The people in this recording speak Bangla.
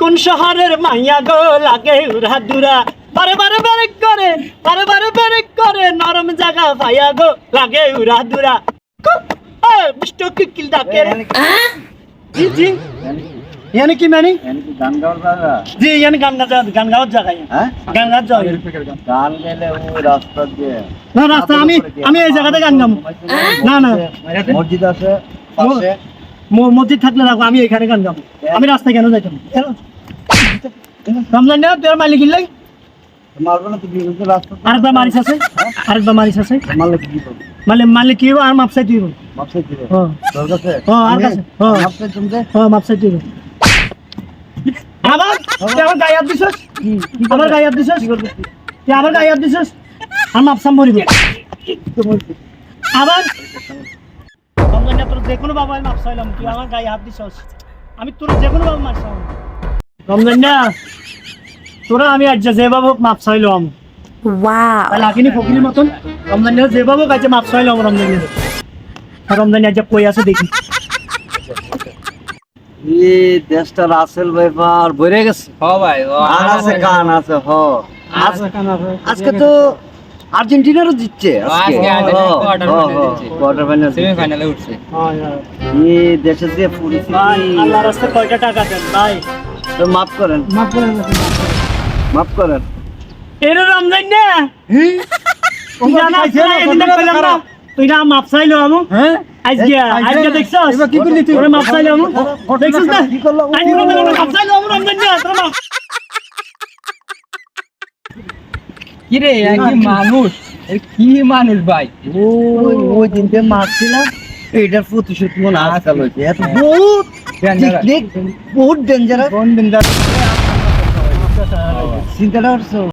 কোন শহরের মাইয়া গো লাগে উরা দুরা? বারে বারে বারে করে বারে বারে বারে করে নরম জায়গা পাইয়া গো লাগে উরা দুরা। কিকিল ডাকে। জি জি। কি মানে? গান জি গান গাওয়ার গান গাওয়ার জায়গা হ্যাঁ? গান গাওয়ার গান গেলে ও রাস্তা দিয়ে। না রাস্তা আমি আমি এই জায়গাতে গান গাবো না না। মসজিদ আছে পাশে। মসজিদ থাকলে রাখব আমি এখানে গান গাবো আমি রাস্তায় কেন যাইতাম? রমজান না তোর মালিক ইল্লাই? আরেকবার মারিস আছে? আরেকবার মারিস আছে? মানে মালিক কি আর মাপসাই হইবো। মাপসাই দিবে হ্যাঁ। হ্যাঁ, আর কাছে, হ্যাঁ। মাপসাই তুমি হ্যাঁ মাপসাই। আবার? তুই আমার গায়ে হাত দিছস? আমার গায়ে হাত দিছস? তুই আমার গায়ে হাত দিছস? আর মাপসাম মরিব আবার? যে কোনো বাবা আমি মাপসাইলাম তুই আমার গায়ে হাত দিছস। আমি তোর যে কোনো বাবা মাপসাম রমজান না তোরা আমি আজ যে বাবু মাপ চাইলাম আকিনি ফকিরের মতন রমজান যে বাবু কাছে মাপ চাইলাম রমজান রমজান আজ কই আছে দেখি। এই দেশটা রাসেল ব্যাপার বইরে গেছে। হ ভাই আর আছে গান আছে হ। আজকে তো আর্জেন্টিনারও জিতছে কোয়ার্টার ফাইনাল সেমিফাইনালে উঠছে। এই দেশে যে পরিস্থিতি ভাই আল্লাহ রাস্তায় কয়টা টাকা দেন ভাই? তো মাফ করেন। মাপ করে মাফ করেন। এর রমজান না? জানা তুই না মাপ চাইলো আমু? হ্যাঁ আজকে আজকে দেখছস? কি করলি তুই? ওরে চাইলো আমু? দেখছস না? কি করল? আজকে রমজান চাইলো আমু রমজান না তোর মাপ কি রে কি মানুষ এ কি মানুষ ভাই ওই ওই দিনকে মারছিলাম এটার প্রতিশোধ মনে আজকাল হয়েছে এত বহুত Dangerous. টেকনিক বহুত ডেঞ্জারাস চিন্তাটা করছো